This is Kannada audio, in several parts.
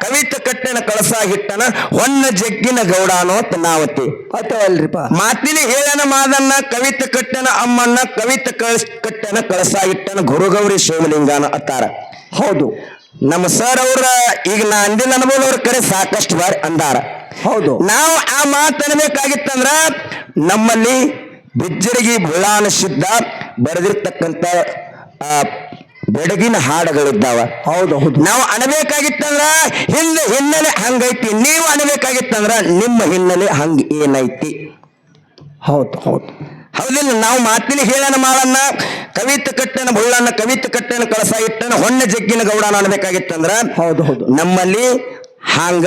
ಕವಿತ ಕಟ್ಟಿನ ಕಳಸ ಹಿಟ್ಟನ ಹೊನ್ನ ಜಗ್ಗಿನ ಗೌಡ ಅನ್ನೋ ತನ್ನಾವತಿ ಅಲ್ರಿಪ್ಪ ಮಾತಿನಿ ಹೇಳನ ಮಾದನ್ನ ಕವಿತ ಕಟ್ಟನ ಅಮ್ಮನ್ನ ಕವಿತ ಕಳಸ್ ಕಟ್ಟನ ಕಳಸ ಹಿಟ್ಟನ ಗುರುಗೌರಿ ಶಿವಲಿಂಗನ ಅತ್ತಾರ. ಹೌದು. ನಮ್ಮ ಸರ್ ಅವ್ರ ಈಗ ನಾ ಅಂದಿನ ಅನುಭವ ಅವ್ರ ಕಡೆ ಸಾಕಷ್ಟು ಬಾರಿ ಅಂದಾರ. ಹೌದು. ನಾವು ಆ ಮಾತನಬೇಕಾಗಿತ್ತಂದ್ರ ನಮ್ಮಲ್ಲಿ ಬಿಜ್ಜರಗಿ ಬುಳ್ಳಾನ ಸಿದ್ಧ ಬರೆದಿರ್ತಕ್ಕಂಥ ಆ ಬೆಡಗಿನ ಹಾಡುಗಳಿದ್ದಾವ. ಹೌದು ಹೌದು. ನಾವು ಅಣಬೇಕಾಗಿತ್ತಂದ್ರ ಹಿಂದೆ ಹಿನ್ನೆಲೆ ಹಂಗೈತಿ ನೀವು ಅಣಬೇಕಾಗಿತ್ತಂದ್ರ ನಿಮ್ಮ ಹಿನ್ನೆಲೆ ಹಂಗ ಏನೈತಿ. ಹೌದು ಹೌದು. ಹೌದಿಲ್ಲ ನಾವು ಮಾತಿನ ಹೇಳನ ಮಾಳನ್ನ ಕವಿತ ಕಟ್ಟನ ಬುಳ್ಳನ್ನ ಕವಿತ ಕಟ್ಟನ ಕಳಸ ಇಟ್ಟನ ಹೊನ್ನ ಜಗ್ಗಿನ ಗೌಡನ ಅನ್ಬೇಕಾಗಿತ್ತಂದ್ರ ಹೌದು ಹೌದು. ನಮ್ಮಲ್ಲಿ ಹಂಗ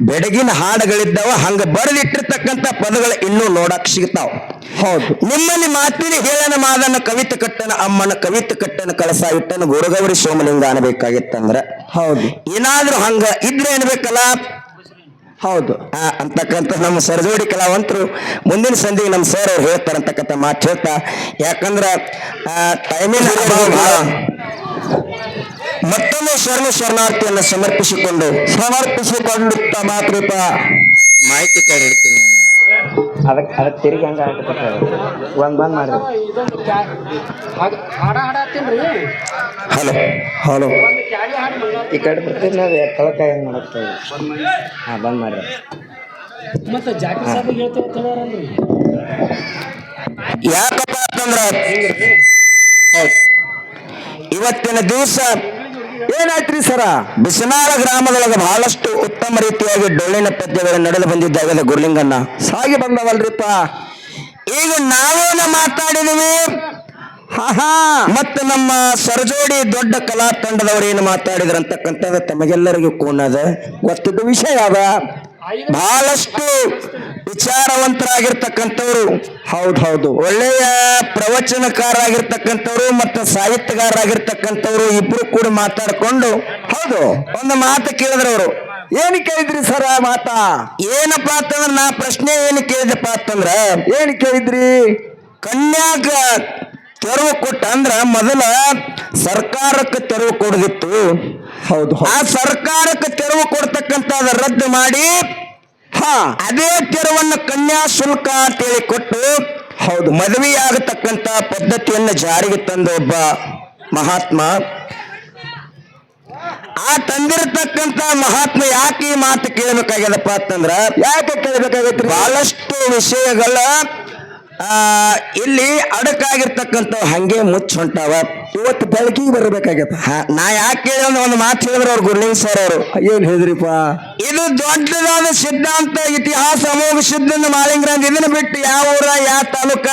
ಬೆಡಗಿನ ಹಾಡುಗಳಿದ್ದಾವ ಹಂಗ ಬರೆದಿಟ್ಟಿರ್ತಕ್ಕಂಥ ಪದಗಳು ಇನ್ನೂ ನೋಡಕ್ ಸಿಗ್ತಾವ. ಹೌದು. ನಿಮ್ಮಲ್ಲಿ ಮಾತಿನ ಹೇಳನ ಮಾದನ ಕವಿತ ಕಟ್ಟನ ಅಮ್ಮನ ಕವಿತ ಕಟ್ಟನ ಕಳಸ ಇಟ್ಟನ ಗುರುಗೌರಿ ಸೋಮಲಿಂಗ ಅನ್ಬೇಕಾಗಿತ್ತಂದ್ರ. ಹೌದು. ಏನಾದ್ರೂ ಹಂಗ ಇದ್ರೆ ಅನ್ಬೇಕಲ್ಲ? ಹೌದು. ಆ, ಅಂತಕ್ಕಂಥ ನಮ್ಮ ಸರಜೋಡಿ ಕಲಾವಂತರು ಮುಂದಿನ ಸಂಧಿಗೆ ನಮ್ಮ ಸರ್ ಅವ್ರು ಹೇಳ್ತಾರಂತಕ್ಕಂಥ ಮಾತು ಹೇಳ್ತಾ ಯಾಕಂದ್ರ ಟೈಮಿನ. ಮತ್ತೊಮ್ಮೆ ಶರಣ ಶರಣಾರ್ಥಿಯನ್ನು ಸಮರ್ಪಿಸಿಕೊಂಡು ಸಮರ್ಪಿಸಿಕೊಂಡು ಮಾತೃಪ ಮಾಹಿತಿ ಕೇಳಿರ್ತೀನಿ ಹಿಡ್ತೀನಿ ಅದಕ್ಕೆ ಅದಕ್ಕೆ ತಿರುಗಿ ಹಂಗ ಒಂದ್ ಬಂದ್ ಮಾಡಿ ಹಲೋ ಹಲೋ ಈ ಕಡೆ ಬರ್ತೀನಿ ನಾವು ಕಳಕ ಹೆಂಗ್ ಮಾಡುತ್ತೆ? ಹಾ ಬಂದ್ ಮಾಡ್ರಿ. ಮತ್ತೆ ಜಾಕಿ ಸಾಬ್ ಯಾಕಪ್ಪ ಅಂತಂದ್ರ ಹೌದು. ಇವತ್ತಿನ ದಿವಸ ಏನಾಯ್ತ್ರಿ ಸರ? ಬಿಸನಾಳ ಗ್ರಾಮದೊಳಗೆ ಬಹಳಷ್ಟು ಉತ್ತಮ ರೀತಿಯಾಗಿ ಡೊಳ್ಳಿನ ಪದ್ಯಗಳು ನಡೆದು ಬಂದಿದ್ದಾಗ ಗುರ್ಲಿಂಗಣ್ಣ. ಸಾಗಿ ಬಂದವಲ್ರಿಪ್ಪ. ಈಗ ನಾವೇನ ಮಾತಾಡಿದೀವಿ? ಮತ್ತು ನಮ್ಮ ಸರಜೋಡಿ ದೊಡ್ಡ ಕಲಾ ತಂಡದವರು ಏನು ಮಾತಾಡಿದ್ರಂತಕ್ಕಂಥದ್ದು ತಮಗೆಲ್ಲರಿಗೂ ಕೂನದ. ಗೊತ್ತಿದ್ದ ವಿಷಯ ಅದ. ಬಹಳಷ್ಟು ವಿಚಾರವಂತರಾಗಿರ್ತಕ್ಕಂಥವ್ರು. ಹೌದು ಹೌದು. ಒಳ್ಳೆಯ ಪ್ರವಚನಕಾರರಾಗಿರ್ತಕ್ಕಂಥವ್ರು ಮತ್ತು ಸಾಹಿತ್ಯಗಾರರಾಗಿರ್ತಕ್ಕಂಥವ್ರು ಇಬ್ರು ಕೂಡ ಮಾತಾಡಿಕೊಂಡು, ಹೌದು, ಒಂದು ಮಾತು ಕೇಳಿದ್ರವರು ಏನು ಕೇಳಿದ್ರಿ ಸರ ಮಾತ? ಏನಪ್ಪಾ ಅಂತಂದ್ರೆ ನಾ ಪ್ರಶ್ನೆ ಏನು ಕೇಳಿದಪ್ಪ ಅಂತಂದ್ರೆ, ಏನು ಕೇಳಿದ್ರಿ? ಕನ್ಯಾಕ ತೆರವು ಕೊಟ್ಟ ಅಂದ್ರ ಮೊದಲ ಸರ್ಕಾರಕ್ಕೆ ತೆರವು ಕೊಡದಿತ್ತು. ಹೌದು ಆ ಸರ್ಕಾರಕ್ಕೆ ತೆರವು ಕೊಡ್ತಕ್ಕಂತ ರದ್ದು ಮಾಡಿ ಹಾ. ಅದೇ ತೆರವನ್ನು ಕನ್ಯಾ ಶುಲ್ಕ ಅಂತೇಳಿ ಕೊಟ್ಟು ಹೌದು. ಮದುವೆಯಾಗತಕ್ಕಂಥ ಪದ್ಧತಿಯನ್ನು ಜಾರಿಗೆ ತಂದ ಒಬ್ಬ ಮಹಾತ್ಮ. ಆ ತಂದಿರತಕ್ಕಂತ ಮಹಾತ್ಮ ಯಾಕೆ ಈ ಮಾತು ಕೇಳಬೇಕಾಗ್ಯದಪ್ಪ ಅಂತಂದ್ರ ಯಾಕೆ ಕೇಳಬೇಕಾಗತ್ತೆ ಬಹಳಷ್ಟು ವಿಷಯಗಳ ಇಲ್ಲಿ ಅಡಕಾಗಿರ್ತಕ್ಕಂಥ ಹಂಗೆ ಮುಚ್ಚ ಹೊಂಟಾವ ಇವತ್ತು ಬೆಳಕಿಗೆ ಬರಬೇಕಾಗತ್ತ ಹ, ನಾ ಯಾಕೆ ಕೇಳಿ ಅಂದ್ರೆ ಒಂದು ಮಾತು ಹೇಳಿದ್ರು ಅವ್ರು ಗುರುಲಿಂಗ್ ಸರ್ ಅವರು. ಏನ್ ಹೇಳಿದ್ರಿಪ್ಪ? ಇದು ದೊಡ್ಡದಾದ ಸಿದ್ಧಾಂತ ಇತಿಹಾಸ ಅಮೋಘ ಸಿದ್ಧನ ಮಾಳಿಂಗ್ರಂದ್ ಇದನ್ನ ಬಿಟ್ಟು ಯಾವ ಊರ ಯಾವ ತಾಲೂಕ.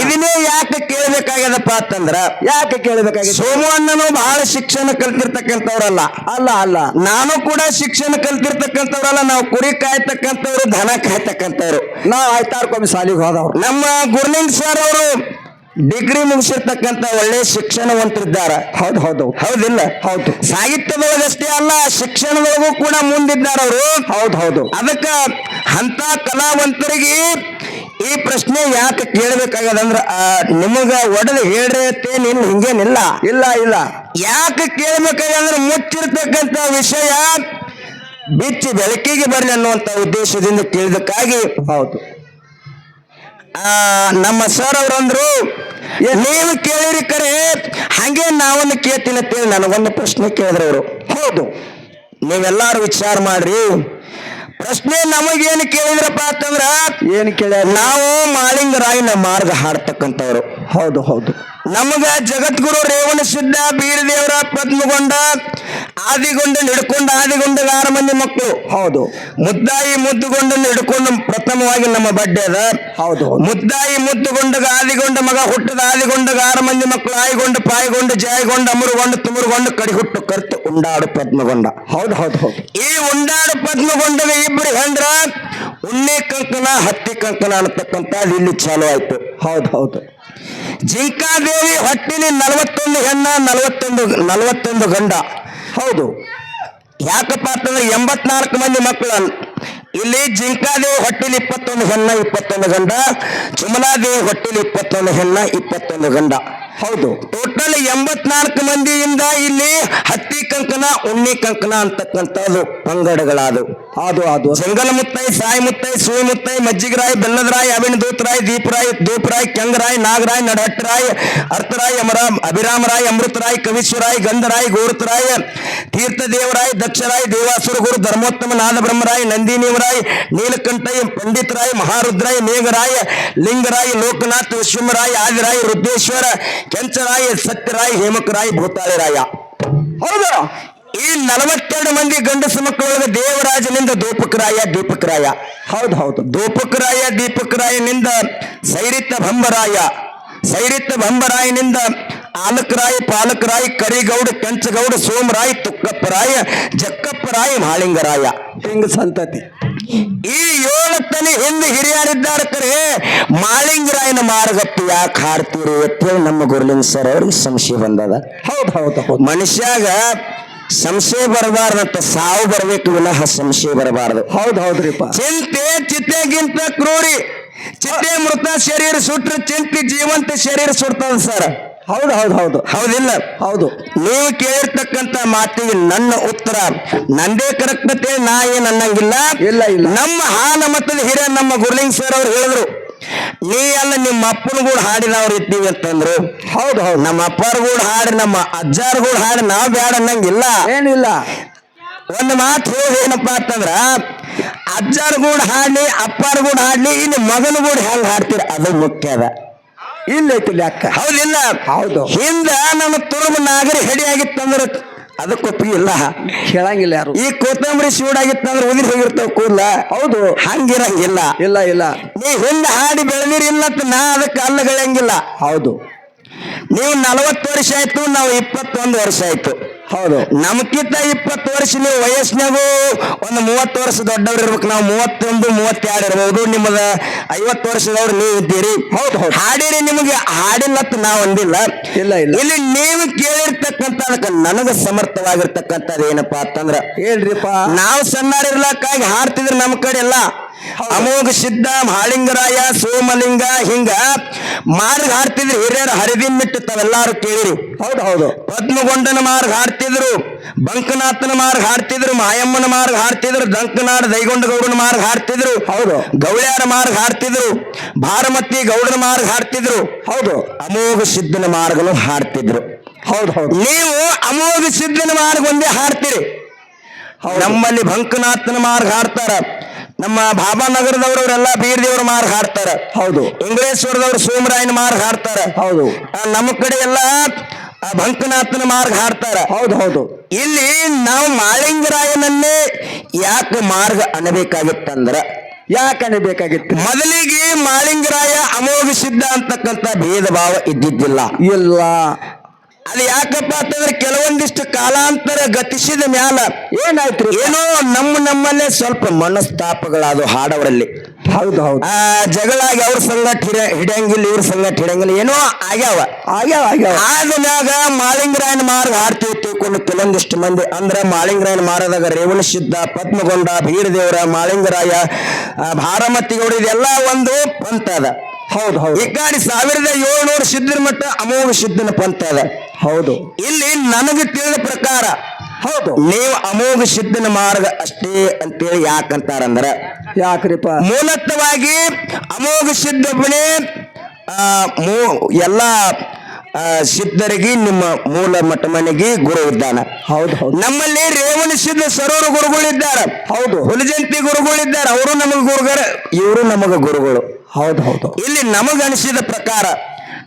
ಇದನ್ನೇ ಯಾಕೆ ಕೇಳಬೇಕಾಗ್ಯದಪ್ಪ ಅಂತಂದ್ರ ಯಾಕೆ ಕೇಳಬೇಕಾಗಿದೆ ಸೋಮಣ್ಣನು ಬಹಳ ಶಿಕ್ಷಣ ಕಲ್ತಿರ್ತಕ್ಕಂಥವ್ರಲ್ಲ. ಅಲ್ಲ ಅಲ್ಲ. ನಾನು ಕೂಡ ಶಿಕ್ಷಣ ಕಲ್ತಿರ್ತಕ್ಕಂಥವ್ರಲ್ಲ. ನಾವು ಕುರಿ ಕಾಯ್ತಕ್ಕಂಥವ್ರು ದನ ಕಾಯ್ತಕ್ಕಂಥವ್ರು. ನಾವ್ ಆಯ್ತಾರ್ಕೊಮ್ಮೆ ಸಾಲಿಗೆ ಹೋದವ್ರು. ನಮ್ಮ ಗುರುಲಿಂಗ್ ಸರ್ ಅವರು ಡಿಗ್ರಿ ಮುಗಿಸಿರ್ತಕ್ಕಂಥ ಒಳ್ಳೆ ಶಿಕ್ಷಣವಂತರಿದ್ದಾರೆ. ಹೌದು ಹೌದು. ಹೌದಿಲ್ಲ? ಹೌದು. ಸಾಹಿತ್ಯದೊಳಗಷ್ಟೇ ಅಲ್ಲ ಶಿಕ್ಷಣದೊಳಗೂ ಕೂಡ ಮುಂದಿದ್ದಾರೆ ಅವರು. ಹೌದು ಹೌದು. ಅದಕ್ಕ ಅಂತ ಕಲಾವಂತರಿಗೆ ಈ ಪ್ರಶ್ನೆ ಯಾಕೆ ಕೇಳಬೇಕಾಗದಂದ್ರೆ ನಿಮಗ ಒಡೆದು ಹೇಳ್ರಿ ಅತ್ತೆ ನೀನು ಹಿಂಗೇನಿಲ್ಲ. ಇಲ್ಲ ಇಲ್ಲ. ಯಾಕೆ ಕೇಳಬೇಕಾಗಂದ್ರೆ ಮುಚ್ಚಿರ್ತಕ್ಕಂಥ ವಿಷಯ ಬಿಚ್ಚಿ ಬೆಳಕಿಗೆ ಬರಲಿ ಅನ್ನುವಂಥ ಉದ್ದೇಶದಿಂದ ಕೇಳಿದಕ್ಕಾಗಿ ಹೌದು. ನಮ್ಮ ಸರ್ ಅವರಂದ್ರು ನೀವು ಕೇಳಿರಿ ಕರೆ, ಹಂಗೆ ನಾವೊಂದು ಕೇಳ್ತೀನಿ ಅಂತೇಳಿ ನನಗೊಂದು ಪ್ರಶ್ನೆ ಕೇಳಿದ್ರು ಅವರು. ಹೌದು. ನೀವೆಲ್ಲಾರು ವಿಚಾರ ಮಾಡ್ರಿ. ಪ್ರಶ್ನೆ ನಮಗೇನು ಕೇಳಿದ್ರಪ್ಪ ಅಂತಂದ್ರ ಏನ್ ಕೇಳ ನಾವು ಮಾಳಿಂಗರಾಯನ ಮಾರ್ಗ ಹಾಡ್ತಕ್ಕಂಥವ್ರು. ಹೌದು ಹೌದು. ನಮಗ ಜಗದ್ಗುರು ರೇವಣ ಸಿದ್ಧ ಬೀರದೇವರ ಪದ್ಮಗೊಂಡ ಆದಿಗೊಂಡ ಹಿಡ್ಕೊಂಡ ಆದಿಗೊಂಡ ಆರು ಮಂದಿ ಮಕ್ಕಳು. ಹೌದು. ಮುದ್ದಾಯಿ ಮುದ್ದುಗೊಂಡನ್ನು ಹಿಡ್ಕೊಂಡು ಪ್ರಥಮವಾಗಿ ನಮ್ಮ ಬಡ್ಡೆ ಅದ. ಹೌದು ಮುದ್ದಾಯಿ ಮುದ್ದುಗೊಂಡಗ ಆದಿಗೊಂಡ ಮಗ ಹುಟ್ಟದ ಆದಿಗೊಂಡಗ ಆರು ಮಂದಿ ಮಕ್ಕಳು. ಆಯ್ಗೊಂಡ ಪಾಯ್ಗೊಂಡು ಜಾಯ್ಗೊಂಡ ಅಮರುಗೊಂಡು ತುಮರುಗೊಂಡು ಕಡಿ ಹುಟ್ಟು ಕರ್ತು ಉಂಡಾಡು ಪದ್ಮಗೊಂಡ. ಹೌದು ಹೌದು ಹೌದು. ಈ ಉಂಡಾಡು ಪದ್ಮಗೊಂಡಗ ಇಬ್ಬರು ಹೆಂಡ್ರ ಉಣ್ಣೆ ಕಂಕಣ ಹತ್ತಿ ಕಂಕಣ ಅನ್ನತಕ್ಕಂಥದ್ದು ಇಲ್ಲಿ ಚಾಲು ಆಯ್ತು. ಹೌದು ಹೌದು. ಜಿಂಕಾದೇವಿ ಹೊಟ್ಟಿಲಿ ನಲವತ್ತೊಂದು ಹೆಣ್ಣ ನಲವತ್ತೊಂದು ನಲವತ್ತೊಂದು ಗಂಡ. ಹೌದು. ಯಾಕಪ್ಪ ಅಂತಂದ್ರೆ ಎಂಬತ್ನಾಲ್ಕು ಮಂದಿ ಮಕ್ಕಳು ಇಲ್ಲಿ ಜಿಂಕಾದೇವಿ ಹೊಟ್ಟಿಲಿ ಇಪ್ಪತ್ತೊಂದು ಹೆಣ್ಣ ಇಪ್ಪತ್ತೊಂದು ಗಂಡ. ಚುಮಲಾದೇವಿ ಹೊಟ್ಟಿಲಿ ಇಪ್ಪತ್ತೊಂದು ಹೆಣ್ಣ ಇಪ್ಪತ್ತೊಂದು ಗಂಡ. ಹೌದು. ಟೋಟಲ್ ಎಂಬತ್ನಾಲ್ಕು ಮಂದಿಯಿಂದ ಇಲ್ಲಿ ಹತ್ತಿ ಕಂಕಣ ಉಣ್ಣಿ ಕಂಕಣ ಅಂತಕ್ಕಂಥದ್ದು ಪಂಗಡಗಳಾದವು. ಅದು ಅದು ಸಂಗಲ ಮುತ್ತೈ ಸಾಯಿ ಮುತ್ತೈ ಸೂಯಿ ಮುತ್ತೈ ಮಜ್ಜಿಗರಾಯ್ ಬೆಲ್ಲದರಾಯ್ ಅವಿನ ದೂತರಾಯ್ ದೀಪರಾಯ್ ದೂಪರಾಯ್ ಕೆಂಗರಾಯ್ ನಾಗರಾಯ್ ನಡಹಟ್ಟರಾಯ್ ಅರ್ಥರಾಯ್ ಅಮರಾಮ್ ಅಭಿರಾಮರಾಯ್ ಅಮೃತರಾಯ್ ಕವೀಶ್ವರಾಯ್ ಗಂಧರಾಯ್ ಗೋರುತರಾಯ್ ತೀರ್ಥದೇವರಾಯ್ ದಕ್ಷರಾಯ್ ದೇವಾಸುರ ಗುರು ಧರ್ಮೋತ್ತಮ ನಾದ ಬ್ರಹ್ಮರಾಯ್ ನಂದಿನಿವರಾಯ್ ನೀಲಕಂಠಯ್ ಪಂಡಿತರಾಯ್ ಮಹಾರುದ್ರಾಯ್ ಮೇಘರಾಯ್ ಲಿಂಗರಾಯ್ ಲೋಕನಾಥ್ ವಿಶ್ವಮರಾಯ್ ಆದಿರಾಯ್ ರುದ್ರೇಶ್ವರ ಕೆಂಚರಾಯ್, ಸತ್ಯರಾಯ್, ಹೇಮಕರಾಯ, ಭೂತಾಳಿರಾಯ. ಹೌದು. ಈ ನಲವತ್ತೆರಡು ಮಂದಿ ಗಂಡಸು ಮಕ್ಕಳೊಳಗೆ ದೇವರಾಜನಿಂದ ದೋಪಕರಾಯ, ದೀಪಕರಾಯ. ಹೌದು ಹೌದು. ದೋಪಕರಾಯ, ದೀಪಕರಾಯನಿಂದ ಸೈರಿತ ಭಂಬರಾಯ. ಸೈರಿತ ಭಂಬರಾಯನಿಂದ ಆಲಕರಾಯ, ಪಾಲಕರಾಯ, ಕರಿಗೌಡ, ಕೆಂಚಗೌಡ, ಸೋಮರಾಯ, ತುಕ್ಕಪ್ಪರಾಯ, ಜಕ್ಕಪ್ಪರಾಯ, ಮಾಳಿಂಗರಾಯ. ಹಿಂಗ ಸಂತತಿ? ಈ ಏಳು ತನಿ ಹಿಂದೆ ಹಿರಿಯರಿದ್ದಾರೆ ಕರೆ ಮಾಳಿಂಗರಾಯನ ಮಾರ್ಗಪ್ಪ ಯಾಕೆ ಹಾಡ್ತೀರಿ ಅಂತೇಳಿ ನಮ್ಮ ಗುರುಲಿಂಗ ಸರ್ ಅವ್ರಿಗೆ ಸಂಶಯ ಬಂದದ. ಹೌದು ಹೌದು ಹೌದು. ಮನುಷ್ಯಾಗ ಸಂಶಯ ಬರಬಾರ್ದಂತ ಸಾವು ಬರಬೇಕು ವಿನಃ ಸಂಶಯ ಬರಬಾರದು. ಹೌದು ಹೌದ್ರಿಪ್ಪ ಚಿಂತೆ ಚಿತ್ತೆಗಿಂತ ಕ್ರೂರಿ. ಚಿತ್ತೆ ಮೃತ ಶರೀರ ಸುಟ್ರೆ ಚಿಂತೆ ಜೀವಂತ ಶರೀರ ಸುಡ್ತದ ಸರ್ ಹೌದು ಹೌದು ಹೌದು. ಹೌದಿಲ್ಲ. ಹೌದು. ನೀವು ಕೇಳಿರ್ತಕ್ಕಂತ ಮಾತಿಗೆ ನನ್ನ ಉತ್ತರ ನಂದೇ ಕರೆಕ್ಟ್ ಅಂತೇಳಿ ನಾ ಏನ್ ಅನ್ನಂಗಿಲ್ಲ. ಇಲ್ಲ, ಇಲ್ಲ. ನಮ್ಮ ಹಾನ ಮತ್ತದ ಹಿರಿಯ ನಮ್ಮ ಗುರುಲಿಂಗ್ ಸರ್ ಅವ್ರು ಹೇಳಿದ್ರು ನೀ ಅಲ್ಲ ನಿಮ್ಮ ಅಪ್ಪನ ಕೂಡ ಹಾಡಿನವ್ರು ಇದ್ದೀವಿ ಅಂತಂದ್ರು. ಹೌದು ಹೌದು. ನಮ್ಮ ಅಪ್ಪರ ಕೂಡ ಹಾಡಿ ನಮ್ಮ ಅಜ್ಜಾರ್ ಕೂಡ ಹಾಡಿ ನಾವ್ ಬ್ಯಾಡ ಅನ್ನಂಗಿಲ್ಲ. ಏನಿಲ್ಲ ಒಂದು ಮಾತು ಹೇಳಿ ಏನಪ್ಪಾ ಅಂತಂದ್ರ ಅಜ್ಜಾರ್ ಕೂಡ ಹಾಡ್ಲಿ ಅಪ್ಪಾರ್ ಕೂಡ ಹಾಡ್ಲಿ ಇನ್ನು ಮಗನ ಕೂಡ ಹೆಂಗ್ ಹಾಡ್ತೀರ ಅದು ಮುಖ್ಯ ಅದ ಇಲ್ಲೈತಿ ಲೆಕ್ಕ. ಹೌದಿಲ್ಲ ಹೌದು. ಹಿಂದ ನಮ್ಮ ತುರುಬ ನಾಗರಿ ಹೆಡಿ ಆಗಿತ್ತಂದ್ರ ಅದಕ್ಕೆ ಒಪ್ಪಿಗೆ ಇಲ್ಲ ಕೇಳಂಗಿಲ್ಲ ಯಾರು? ಈ ಕೊತ್ತಂಬರಿ ಸೂಡಾಗಿತ್ತಂದ್ರ ಉದಿರಿ ಹೋಗಿರ್ತಾವ ಕೂದಲ. ಹೌದು. ಹಂಗಿರಂಗಿಲ್ಲ. ಇಲ್ಲ ಇಲ್ಲ. ನೀ ಹಿಂದ ಹಾಡಿ ಬೆಳೆದಿರಿ ಇಲ್ಲ ನಾ ಅದಕ್ಕೆ ಅಲ್ಲಗಳಂಗಿಲ್ಲ ಹೌದು. ನೀವು ನಲವತ್ತು ವರ್ಷ ಆಯ್ತು ನಾವು ಇಪ್ಪತ್ತೊಂದು ವರ್ಷ ಆಯ್ತು. ಹೌದು. ನಮ್ಕಿಂತ ಇಪ್ಪತ್ತು ವರ್ಷ ನೀವು ವಯಸ್ಸಿನಾಗೂ ಒಂದು ಮೂವತ್ತು ವರ್ಷ ದೊಡ್ಡವ್ರು ಇರ್ಬೇಕು ನಾವು ಮೂವತ್ತೊಂದು ಮೂವತ್ತೆರಡು ಇರ್ಬೋದು. ನಿಮ್ಮದ ಐವತ್ತು ವರ್ಷದವ್ರು ನೀವು ಇದ್ದೀರಿ. ಹೌದು, ಹೌದು. ಹಾಡಿರಿ ನಿಮಗೆ ಹಾಡಿಲ್ಲತ್ತು ನಾವು ಅಂದಿಲ್ಲ ಇಲ್ಲ, ಇಲ್ಲ. ಇಲ್ಲಿ ನೀವು ಕೇಳಿರ್ತಕ್ಕಂಥ ಅದಕ್ಕೆ ನನಗೆ ಸಮರ್ಥವಾಗಿರ್ತಕ್ಕಂಥದ್ದು ಏನಪ್ಪಾ ಅಂತಂದ್ರ ಹೇಳ್ರಿಪ್ಪ. ನಾವು ಸಣ್ಣರಿರ್ಲಕ್ಕಾಗಿ ಹಾಡ್ತಿದ್ರೆ ನಮ್ಮ ಕಡೆ ಎಲ್ಲ ಅಮೋಘ ಸಿದ್ಧ ಮಾಳಿಂಗರಾಯ ಸೋಮಲಿಂಗ ಹಿಂಗ ಮಾರ್ಗ ಹಾರ್ತಿದ್ರು ಹಿರಿಯರು ಹರಿದಿನ್ ಬಿಟ್ಟು ತಾವೆಲ್ಲಾರು ಕೇಳಿರಿ. ಹೌದು ಹೌದು. ಪದ್ಮಗೊಂಡನ ಮಾರ್ಗ ಹಾಡ್ತಿದ್ರು ಬಂಕನಾಥನ ಮಾರ್ಗ ಹಾಡ್ತಿದ್ರು ಮಾಯಮ್ಮನ ಮಾರ್ಗ ಹಾಡ್ತಿದ್ರು ದಂಕನಾಡ ದೈಗೊಂಡ ಗೌಡನ ಮಾರ್ಗ ಹಾಡ್ತಿದ್ರು ಹೌದು. ಗೌಳ್ಯಾರ ಮಾರ್ಗ ಹಾಡ್ತಿದ್ರು ಭಾರಮತಿ ಗೌಡನ ಮಾರ್ಗ ಹಾಡ್ತಿದ್ರು ಹೌದು. ಅಮೋಘ ಸಿದ್ಧನ ಮಾರ್ಗನು ಹಾಡ್ತಿದ್ರು. ಹೌದು ಹೌದು. ನೀವು ಅಮೋಘ ಸಿದ್ಧನ ಮಾರ್ಗ ಒಂದೇ ಹಾಡ್ತೀರಿ. ನಮ್ಮಲ್ಲಿ ಬಂಕನಾಥನ ಮಾರ್ಗ ಹಾಡ್ತಾರ. ನಮ್ಮ ಭಾಬಾನಗರದವರವರೆಲ್ಲ ಬೀರ್ ದೇವ್ರ ಮಾರ್ಗ ಹಾಡ್ತಾರೆ. ಹೌದು. ಇಂಗ್ಲೇಶ್ವರದವ್ರು ಸೋಮರಾಯನ ಮಾರ್ಗ ಹಾಡ್ತಾರೆ. ಹೌದು. ನಮ್ಮ ಕಡೆ ಎಲ್ಲ ಭಂಕನಾಥನ ಬಂಕನಾಥನ ಮಾರ್ಗ ಹಾಡ್ತಾರ. ಹೌದು ಹೌದು. ಇಲ್ಲಿ ನಾವು ಮಾಳಿಂಗರಾಯನನ್ನೇ ಯಾಕೆ ಮಾರ್ಗ ಅನ್ನಬೇಕಾಗಿತ್ತಂದ್ರ ಯಾಕೆ ಅನ್ನಬೇಕಾಗಿತ್ತು ಮೊದಲಿಗೆ ಮಾಳಿಂಗರಾಯ ಅಮೋಘ ಸಿದ್ಧ ಅಂತಕ್ಕಂಥ ಭೇದ ಭಾವ ಇದ್ದಿದ್ದಿಲ್ಲ. ಇಲ್ಲ. ಅದು ಯಾಕಪ್ಪ ಅಂತಂದ್ರೆ ಕೆಲವೊಂದಿಷ್ಟು ಕಾಲಾಂತರ ಗತಿಸಿದ ಮ್ಯಾಲ ಏನಾಯ್ತು ಏನೋ ನಮ್ಮ ನಮ್ಮಲ್ಲೇ ಸ್ವಲ್ಪ ಮನಸ್ತಾಪಗಳಾದವು ಹಾಡವರಲ್ಲಿ. ಹೌದು ಹೌದು. ಆ ಜಗಳಾಗಿ ಅವ್ರ ಸಂಗಟ ಹಿಡ ಹಿಡಿಯಂಗಿಲ್ಲ ಇವ್ರ ಸಂಗಟ ಹಿಡಿಯಂಗಿಲ್ಲ ಏನೋ ಆಗ್ಯಾವ. ಆಗ್ಯಾವ ಆಗ್ಯಾವ. ಆದ್ಮ್ಯಾಗ ಮಾಳಿಂಗರಾಯನ ಮಾರ್ಗ ಹಾಡ್ತೀವಿ ತಿಳ್ಕೊಂಡು ಕೆಲವೊಂದಿಷ್ಟು ಮಂದಿ ಅಂದ್ರೆ ಮಾಳಿಂಗರಾಯನ ಮಾರದಾಗ ರೇವಣ ಸಿದ್ಧ ಪದ್ಮಗೊಂಡ ಬೀರದೇವರ ಮಾಳಿಂಗರಾಯ ಆ, ಭಾರಮತಿ ಗೌಡ ಇದೆಲ್ಲ ಒಂದು ಪಂಥ ಅದ. ಹೌದು ಹೌದು. ಈ ಗಾಡಿ ಸಾವಿರದ ಏಳ್ನೂರು ಸಿದ್ಧನ ಮಟ್ಟ ಅಮೋಘ ಸಿದ್ಧನ ಪಂಥ ಅದ. ಹೌದು. ಇಲ್ಲಿ ನನಗೆ ತಿಳಿದ ಪ್ರಕಾರ ಹೌದು. ನೀವು ಅಮೋಘ ಸಿದ್ಧನ ಮಾರ್ಗ ಅಷ್ಟೇ ಅಂತೇಳಿ ಯಾಕಂತಾರಂದ್ರ ಯಾಕ್ರಿಪ್ಪ? ಮೂಲತವಾಗಿ ಅಮೋಘ ಸಿದ್ಧಪ್ಪನೇ ಆ, ಮೂ ಎಲ್ಲ ಸಿದ್ಧರಿಗೆ ನಿಮ್ಮ ಮೂಲ ಮಠ ಮನೆಗೆ ಗುರು ಇದ್ದಾನ. ಹೌದು ಹೌದು. ನಮ್ಮಲ್ಲಿ ರೇವಣ ಸಿದ್ಧ ಗುರುಗಳು ಗುರುಗಳಿದ್ದಾರೆ ಹೌದು. ಹುಲಜಂತಿ ಗುರುಗಳಿದ್ದಾರೆ ಅವರು ನಮಗೆ ಗುರುಗಳ. ಇವರು ನಮಗ ಗುರುಗಳು. ಹೌದು ಹೌದು. ಇಲ್ಲಿ ನಮಗನಿಸಿದ ಪ್ರಕಾರ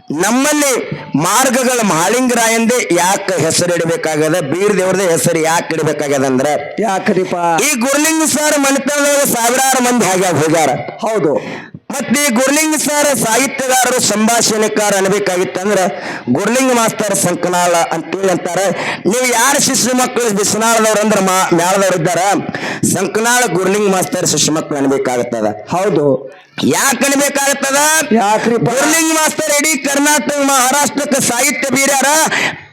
ನಮ್ಮಲ್ಲಿ ಮಾರ್ಗಗಳ ಮಾಳಿಂಗರಾಯಂದೇ ಯಾಕೆ ಹೆಸರಿಡಬೇಕಾಗದ ಬೀರ್ ದೇವ್ರದೇ ಹೆಸರು ಯಾಕೆ ಇಡಬೇಕಾಗ್ಯದ ಅಂದ್ರೆ? ಯಾಕ್ರಿಪ ಈ ಗುರುಲಿಂಗ ಸರ್ ಮನೆತನದೊಳಗೆ ಸಾವಿರಾರು ಮಂದಿ ಹಾಗೆ ಹೋಗ್ಯಾರ. ಹೌದು. ಮತ್ತೆ ಈ ಗುರುಲಿಂಗ ಸರ್ ಸಾಹಿತ್ಯಗಾರರು ಸಂಭಾಷಣೆಕಾರ ಅನ್ಬೇಕಾಗಿತ್ತಂದ್ರ ಗುರುಲಿಂಗ ಮಾಸ್ತರ್ ಸಂಕನಾಳ ಅಂತೇಳಿ ಅಂತಾರೆ. ನೀವು ಯಾರ ಶಿಷ್ಯ ಮಕ್ಕಳು ಬಿಸಿನಾಳದವ್ರು ಅಂದ್ರೆ ಮಾ ಮ್ಯಾಳದವ್ರು ಇದ್ದಾರ? ಸಂಕನಾಳ ಗುರುಲಿಂಗ ಮಾಸ್ತರ್ ಶಿಶು ಮಕ್ಕಳು ಅನ್ಬೇಕಾಗತ್ತದ ಹೌದು. ಯಾಕೆ ಅನ್ಬೇಕಾಗತ್ತದ? ಯಾಕ್ರಿಪ್ಪ? ಗುರುಲಿಂಗ ಮಾಸ್ತರ್ ಇಡೀ ಕರ್ನಾಟಕ ಮಹಾರಾಷ್ಟ್ರಕ್ಕೆ ಸಾಹಿತ್ಯ ಬೀರ್ಯಾರ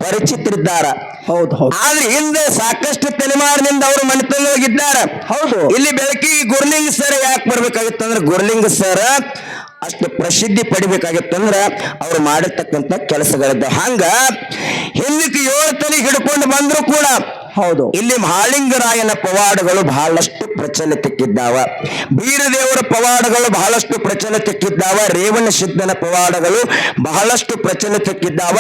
ಪರಿಚಿತರಿದ್ದಾರ. ಹೌದು ಹೌದು. ಆದ್ರೆ ಹಿಂದೆ ಸಾಕಷ್ಟು ತಲೆಮಾರಿನಿಂದ ಅವರು ಮನೆತನದೊಳಗಿದ್ದಾರೆ ಹೌದು. ಇಲ್ಲಿ ಬೆಳಕಿ ಗುರ್ಲಿಂಗ್ ಸರ್ ಯಾಕೆ ಬರ್ಬೇಕಾಗಿತ್ತು ಅಂದ್ರೆ ಗುರ್ಲಿಂಗ್ ಸರ್ ಅಷ್ಟು ಪ್ರಸಿದ್ಧಿ ಪಡಿಬೇಕಾಗಿತ್ತಂದ್ರ ಅವ್ರು ಮಾಡಿರ್ತಕ್ಕಂಥ ಕೆಲಸಗಳದ್ದು ಹಂಗ ಹಿಂದಕ್ಕೆ ಏಳು ತಲೆ ಹಿಡ್ಕೊಂಡು ಬಂದ್ರು ಕೂಡ ಹೌದು. ಇಲ್ಲಿ ಮಹಾಲಿಂಗರಾಯನ ಪವಾಡಗಳು ಬಹಳಷ್ಟು ಪ್ರಚಲಿತಕ್ಕಿದ್ದಾವ. ಬೀರದೇವರ ಪವಾಡಗಳು ಬಹಳಷ್ಟು ಪ್ರಚಲಿತಕ್ಕಿದ್ದಾವ. ರೇವಣ ಸಿದ್ಧನ ಪವಾಡಗಳು ಬಹಳಷ್ಟು ಪ್ರಚಲಿತಕ್ಕಿದ್ದಾವ.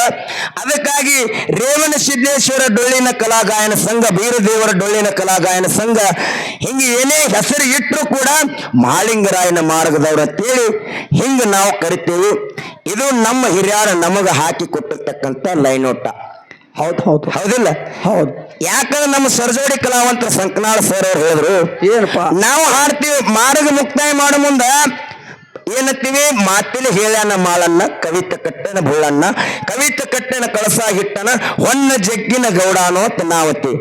ಅದಕ್ಕಾಗಿ ರೇವಣ ಸಿದ್ದೇಶ್ವರ ಡೊಳ್ಳಿನ ಕಲಾಗಾಯನ ಸಂಘ ಬೀರದೇವರ ಡೊಳ್ಳಿನ ಕಲಾಗಾಯನ ಸಂಘ ಹಿಂಗೆ ಏನೇ ಹೆಸರು ಇಟ್ಟರು ಕೂಡ ಮಹಾಲಿಂಗರಾಯನ ಮಾರ್ಗದವ್ರು ಅಂತೇಳಿ ಹಿಂಗೆ ನಾವು ಕರಿತೇವೆ. ಇದು ನಮ್ಮ ಹಿರಿಯರ ನಮಗ ಹಾಕಿ ಕೊಟ್ಟಿರ್ತಕ್ಕಂಥ ಲೈನೋಟ. ಹೌದು ಹೌದು. ಹೌದಿಲ್ಲ? ಹೌದು. ಯಾಕಂದ್ರೆ ನಮ್ಮ ಸರ್ಜೋಡಿ ಕಲಾವಂತರ ಸಂಕನಾಳ ಸರ್ ಅವ್ರು ಹೇಳಿದ್ರು ಏನಪ್ಪ? ನಾವು ಹಾಡ್ತೀವಿ ಮಾರ್ಗ ಮುಕ್ತಾಯ ಮಾಡೋ ಮುಂದ ಏನತ್ತೀವಿ? ಮಾತಿಲಿ ಹೇಳ್ಯಾನ ಮಾಲನ್ನ ಕವಿತ ಕಟ್ಟನ ಬುಳ್ಳನ್ನ ಕವಿತ ಕಟ್ಟನ ಕಳಸ ಹಿಟ್ಟನ ಹೊನ್ನ ಜಗ್ಗಿನ ಗೌಡಾನೋ ತಿನ್ನಾವತಿ.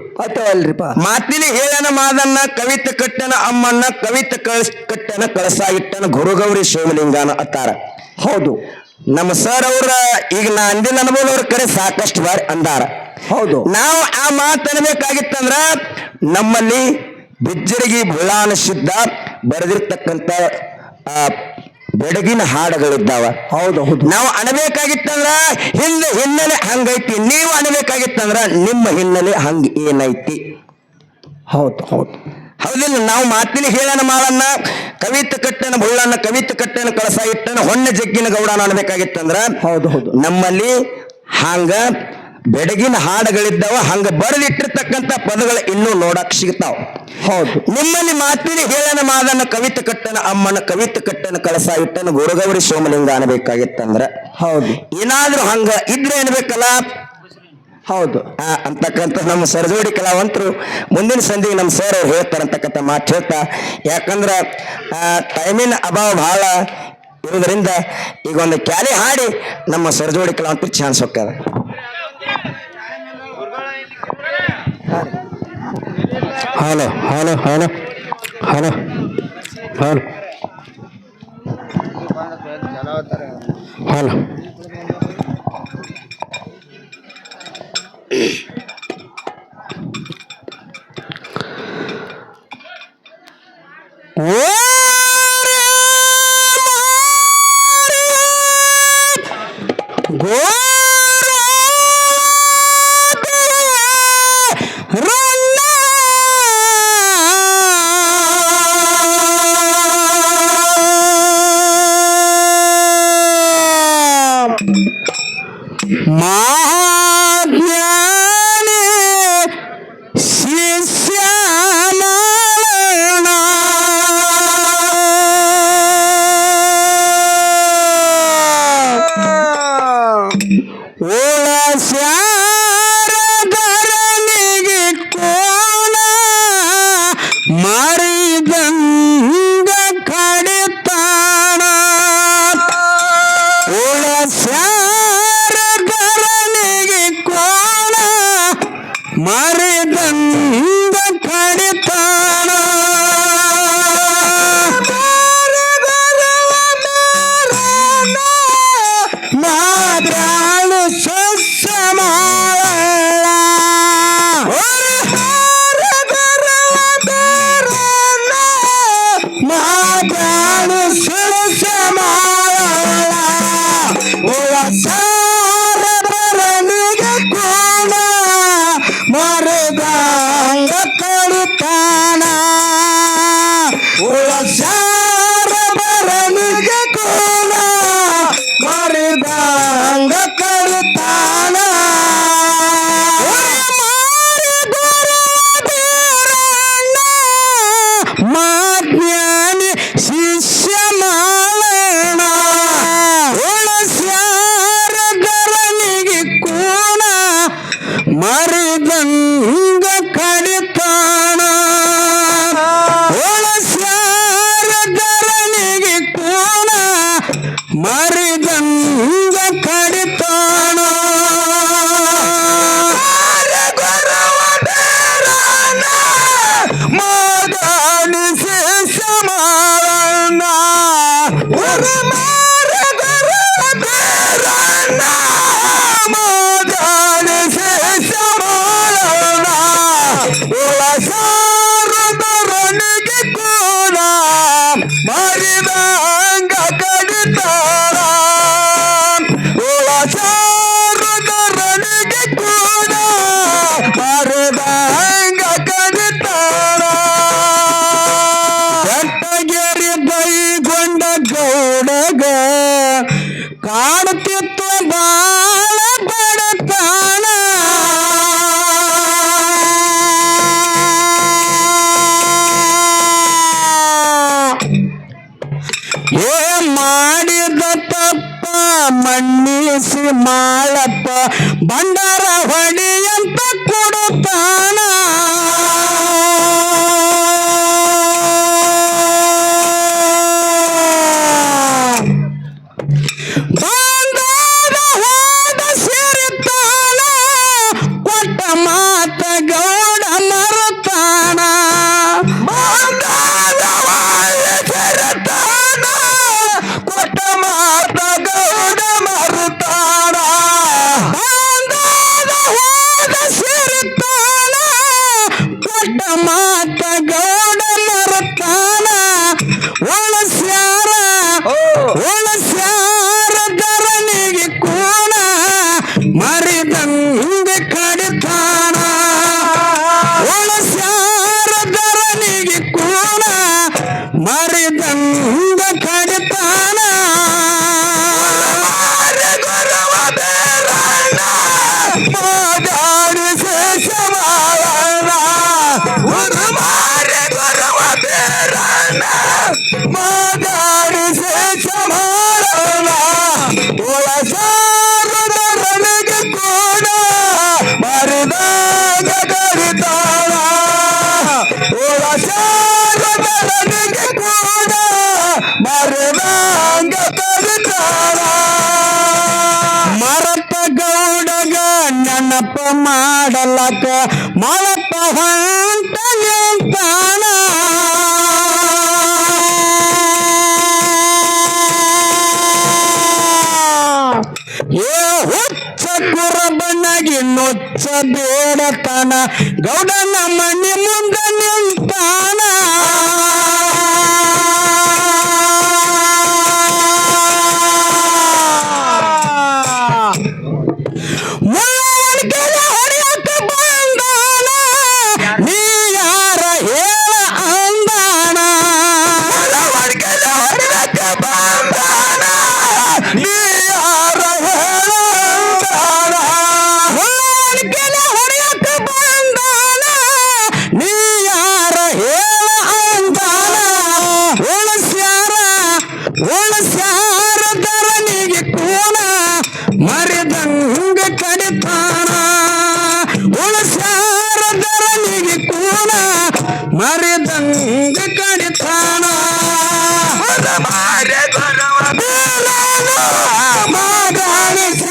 ಅಲ್ರಿಪ್ಪ. ಮಾತಿಲಿ ಹೇಳ್ಯಾನ ಮಾದನ್ನ ಕವಿತ ಕಟ್ಟನ ಅಮ್ಮನ್ನ ಕವಿತ ಕಳಸ್ ಕಟ್ಟನ ಕಳಸ ಹಿಟ್ಟನ ಗುರುಗೌರಿ ಶಿವಲಿಂಗನ ಅತ್ತಾರ. ಹೌದು. ನಮ್ಮ ಸರ್ ಅವ್ರ ಈಗ ನಾ ಅಂದಿನ ಅನುಭವ ಅವ್ರ ಕಡೆ ಸಾಕಷ್ಟು ಬಾರಿ ಅಂದಾರ. ಹೌದು. ನಾವು ಆ ಮಾತನಬೇಕಾಗಿತ್ತಂದ್ರ ನಮ್ಮಲ್ಲಿ ಬಿಜ್ಜರಗಿ ಬುಳ್ಳಾನ ಸಿದ್ಧ ಬರೆದಿರ್ತಕ್ಕಂತ ಆ ಬೆಡಗಿನ ಹಾಡುಗಳಿದ್ದಾವ. ಹೌದು ಹೌದು. ನಾವು ಅನ್ಬೇಕಾಗಿತ್ತಂದ್ರ ಹಿಂದೆ ಹಿನ್ನೆಲೆ ಹಂಗೈತಿ ನೀವು ಅನ್ಬೇಕಾಗಿತ್ತಂದ್ರ ನಿಮ್ಮ ಹಿನ್ನೆಲೆ ಹಂಗ ಏನೈತಿ. ಹೌದು ಹೌದು. ಹೌದಿಲ್ಲ ನಾವು ಮಾತಿನ ಹೇಳನ ಮಾಳನ್ನ ಕವಿತ ಕಟ್ಟನ ಬುಳ್ಳನ್ನ ಕವಿತ ಕಟ್ಟನ ಕಳಸ ಇಟ್ಟನ ಹೊನ್ನ ಜಗ್ಗಿನ ಗೌಡನ ಅನ್ಬೇಕಾಗಿತ್ತಂದ್ರ ಹೌದು ಹೌದು. ನಮ್ಮಲ್ಲಿ ಹಂಗ ಬೆಡಗಿನ ಹಾಡುಗಳಿದ್ದಾವ ಹಂಗ ಬರೆದಿಟ್ಟಿರ್ತಕ್ಕಂಥ ಪದಗಳು ಇನ್ನೂ ನೋಡಕ್ ಸಿಗ್ತಾವ. ಹೌದು. ನಿಮ್ಮಲ್ಲಿ ಮಾತಿನ ಹೇಳನ ಮಾದನ ಕವಿತ ಕಟ್ಟನ ಅಮ್ಮನ ಕವಿತ ಕಟ್ಟನ ಕಳಸ ಇಟ್ಟನ ಗುರುಗೌರಿ ಸೋಮಲಿಂಗ ಅನ್ಬೇಕಾಗಿತ್ತಂದ್ರ. ಹೌದು. ಏನಾದ್ರೂ ಹಂಗ ಇದ್ರೆ ಏನ್ಬೇಕಲ್ಲ ಹೌದು. ಆ, ಅಂತಕ್ಕಂಥ ನಮ್ಮ ಸರಜೋಡಿ ಕಲಾವಂತರು ಮುಂದಿನ ಸಂಧಿಗೆ ನಮ್ಮ ಸರ್ ಅವ್ರು ಹೇಳ್ತಾರೆ ಅಂತಕ್ಕಂಥ ಮಾತು ಹೇಳ್ತಾ ಯಾಕಂದ್ರ ಟೈಮಿನ ಅಭಾವ ಬಹಳ ಇರೋದ್ರಿಂದ ಈಗ ಒಂದು ಕ್ಯಾಲಿ ಹಾಡಿ ನಮ್ಮ ಸರಜೋಡಿ ಕಲಾವಂತರು ಚಾನ್ಸ್ ಹೋಗ್ತದೆ hello hello hello hello hello hello まあ ஒரு கங்க கடித்தானா? ಮಣ್ಣಿಸಿ ಮಾಡಪ್ಪ ಭಂಡಾರ ಹೊಡೆಯಂತ ಕೊಡುತ್ತಾನ? ಮಾಡಲಕ್ಕ ಮಾಡಪ್ಪ ನಿಂತಾನ ಏ ಹುಚ್ಚ ಕುರಬನಾಗಿ ನೊಚ್ಚ ಬೇಡತನ ಗೌಡನ ಮನೆ ಮುಂದೆ ನಿಂತಾನ.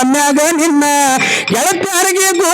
ಒಮ್ಮ್ಯಾಗ ನಿನ್ನ ಗೆಳತ್ಯಾರಿಗೆ ಗೋ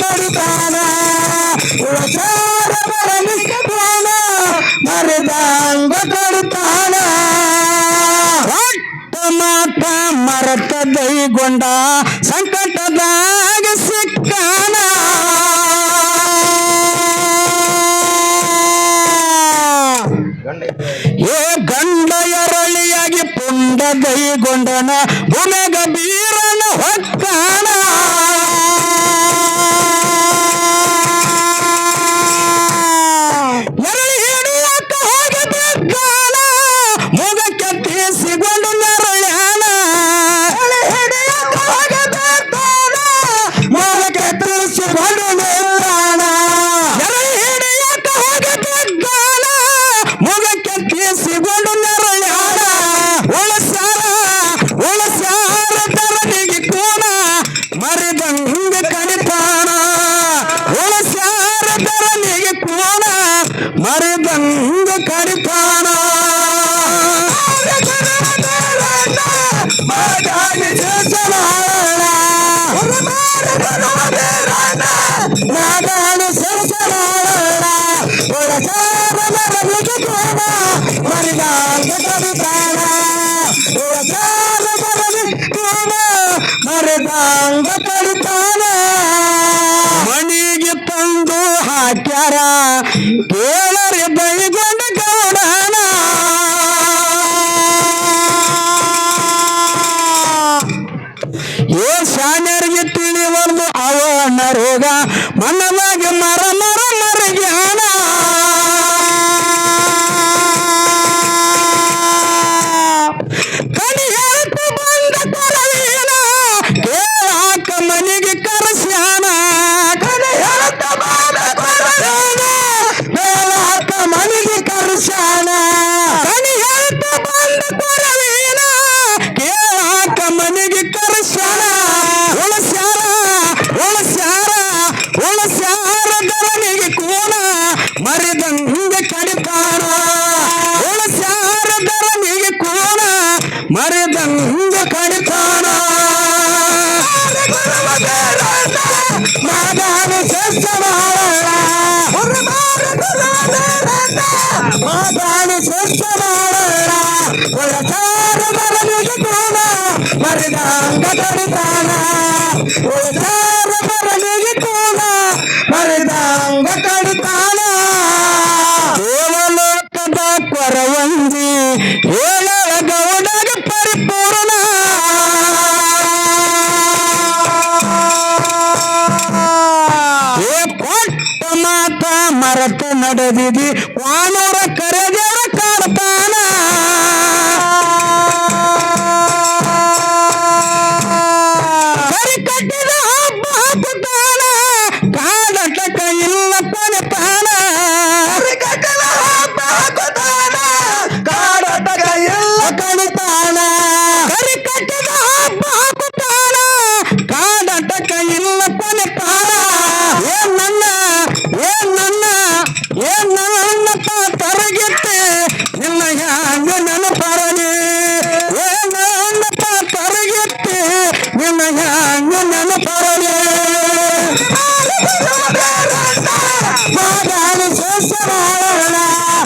ಪಡಿತಾನ ಉಳಸಾರ ಮರದಾಂಗ ಕಡಿತಾನ ಮಾತ ಮರತ ದೈಗೊಂಡ ಸಂಕಟದಾಗ ಸಿಕ್ಕಾನ. ಏ ಗಂಡ ಎರಳಿಯಾಗಿ ಪುಂಡ ದೈಗೊಂಡನ ಭೂಮ್ಯಾಗ ಬೀ ಅಂಗ ಕರಿತಾನ. ಮಣಿಗೆ ತಂದು ಹಾಕ್ಯಾರ. ಕೇಳರೆ ಬೈಗೊಂಡ ಗೌಡನ. ಏ ಶಾನ್ಯರಿಗೆ ತಿಳಿವಲ್ದು ಅವನ ರೋಗ. ಮನವಾಗಿ ಶಾರದರನಿಗೆ ಕೋಣ ಮರೆದಂಗೆ ಕಡಿತಾರ ಒಳ ಶಾರದರನಿಗೆ ಕೋಣ ಮರೆದಂಗೆ ಕಡಿತಾರ ಮಾದಾನ ಸಸ್ಯವಾಳ ಮಾದಾನ ಸಸ್ಯವಾಳ ಒಳ ಶಾರದರನಿಗೆ ಕೋಣ ಮರೆದಂಗ ಕಡಿತಾನ ಒಳ ಮರೆತು ನಡೆದಿದಿ ವಾನೂರ ಕರೆದೆ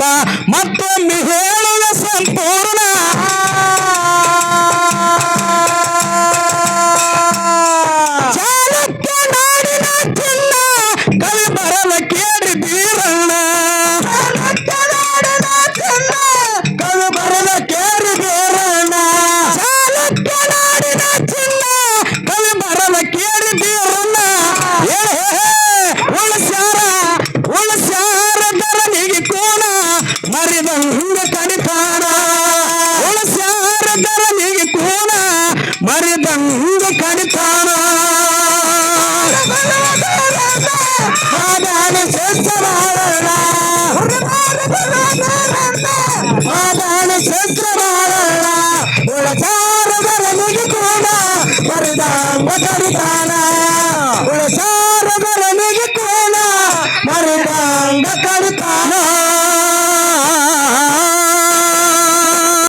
ಹಬ್ಬ ಮತ್ತೊಮ್ಮೆ